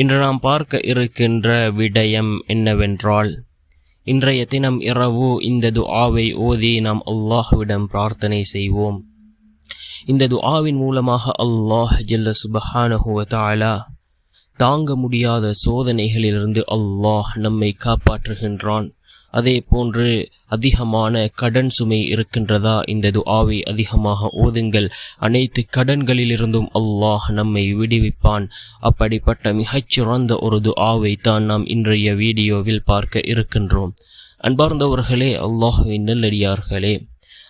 இன்று நாம் பார்க்க இருக்கின்ற விடயம் என்னவென்றால் இன்றைய தினம் இரவு இந்த துஆவை ஓதி நாம் அல்லாஹ்விடம் பிரார்த்தனை செய்வோம். இந்த துஆவின் மூலமாக அல்லாஹ் ஜல்ல சுபஹானஹு தாங்க முடியாத சோதனைகளிலிருந்து அல்லாஹ் நம்மை காப்பாற்றுகின்றான். அதே போன்று அதிகமான கடன் சுமை இருக்கின்றதா? இந்த துஆவை அதிகமாக ஓதுங்கள். அனைத்து கடன்களிலிருந்தும் அல்லாஹ் நம்மை விடுவிப்பான். அப்படிப்பட்ட மிகச்சிறந்த ஒரு துஆவை தான் நாம் இன்றைய வீடியோவில் பார்க்க இருக்கின்றோம். அன்பார்ந்தவர்களே அல்லாஹுவின் நல்லடியார்களே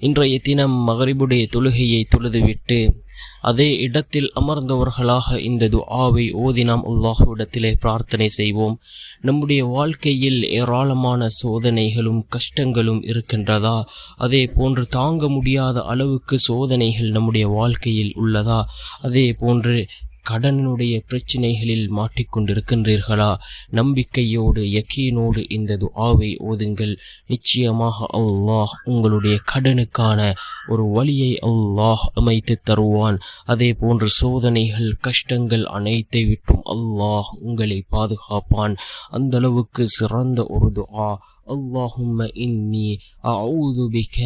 இன்றைய தினம் மகரிபுடைய தொழுகையை தொழுதுவிட்டு அதே இடத்தில் அமர்ந்தவர்களாக இந்த துஆவை ஓதி நாம் அல்லாஹுவிடத்திலே பிரார்த்தனை செய்வோம். நம்முடைய வாழ்க்கையில் ஏராளமான சோதனைகளும் கஷ்டங்களும் இருக்கின்றதா? அதே போன்று தாங்க முடியாத அளவுக்கு சோதனைகள் நம்முடைய வாழ்க்கையில் உள்ளதா? அதே போன்று கடனுடைய பிரச்சினைகளில் மாட்டிக்கொண்டிருக்கின்றீர்களா நம்பிக்கையோடு யக்கீனோடு இந்த துஆவை ஓதுங்கள் நிச்சயமாக அல்லாஹ் உங்களுடைய கடனுக்கான ஒரு வழியை அல்லாஹ் அமைத்து தருவான் அதே போன்று சோதனைகள் கஷ்டங்கள் அனைத்தை விட்டும் அல்லாஹ் உங்களை பாதுகாப்பான் அந்த அளவுக்கு சிறந்த ஒரு துஆ اللهم إني أعوذ بك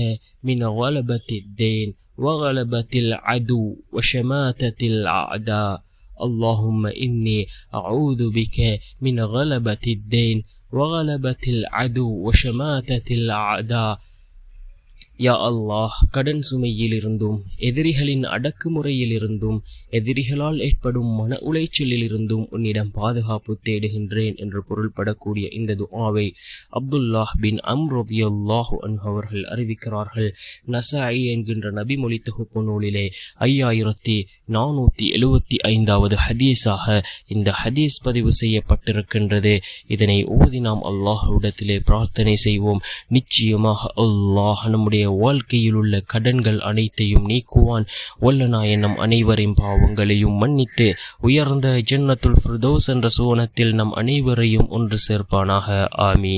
من غلبة الدين وغلبة العدو وشماتة الأعداء. اللهم إني أعوذ بك من غلبة الدين وغلبة العدو وشماتة الأعداء. யா அல்லாஹ் கடன் சுமையிலிருந்தும் எதிரிகளின் அடக்குமுறையிலிருந்தும் எதிரிகளால் ஏற்படும் மன உளைச்சலிலிருந்தும் உன்னிடம் பாதுகாப்பு தேடுகின்றேன் என்று பொருள்படக்கூடிய இந்த துஆவை அப்துல்லாஹ் பின் அம்ரோதியுல்லாஹு அன்ஹு அவர்கள் அறிவிக்கிறார்கள். நசாயி என்கின்ற நபிமொழி தொகுப்பு நூலிலே ஐயாயிரத்தி நானூற்றி எழுவத்தி ஐந்தாவது ஹதீஸாக இந்த ஹதீஸ் பதிவு செய்யப்பட்டிருக்கின்றது. இதனை ஓதி நாம் அல்லாஹுடத்திலே பிரார்த்தனை செய்வோம். நிச்சயமாக அல்லாஹ் நம்முடைய வாழ்க்கையில் உள்ள கடன்கள் அனைத்தையும் நீக்குவான். வல்லநாயன் நம் அனைவரின் பாவங்களையும் மன்னித்து உயர்ந்த ஜன்னத்துல் ஃபிர்தோஸ் என்ற சோனத்தில் நம் அனைவரையும் ஒன்று சேர்ப்பானாக. ஆமீன்.